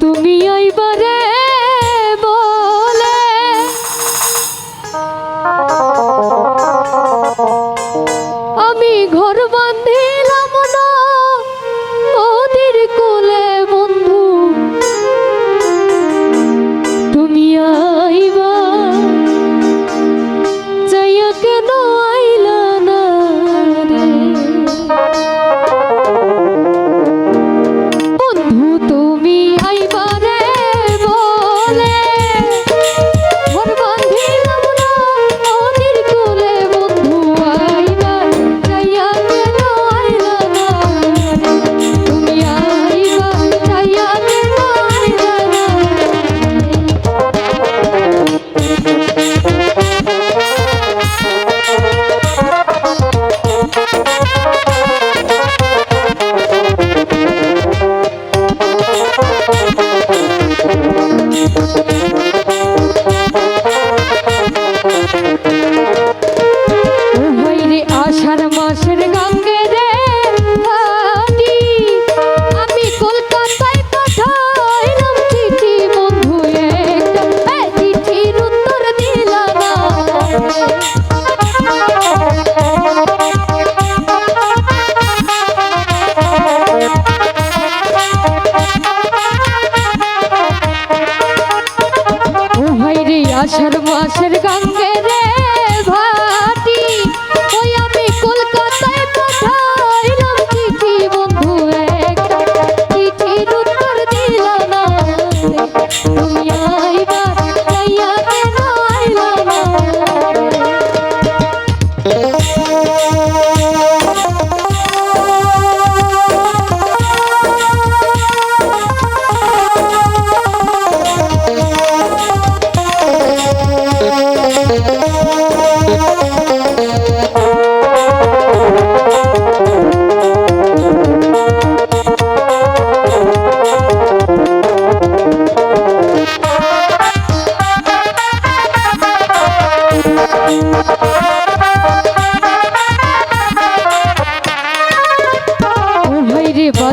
তুমি আইবারে বলে। আমি ঘর বান্ধে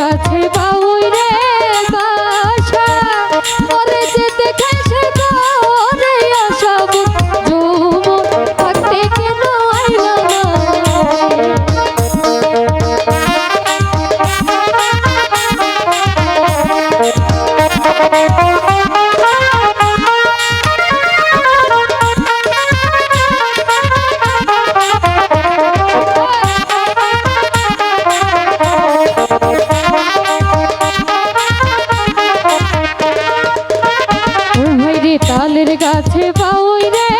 কাছে কাছে পাওই রে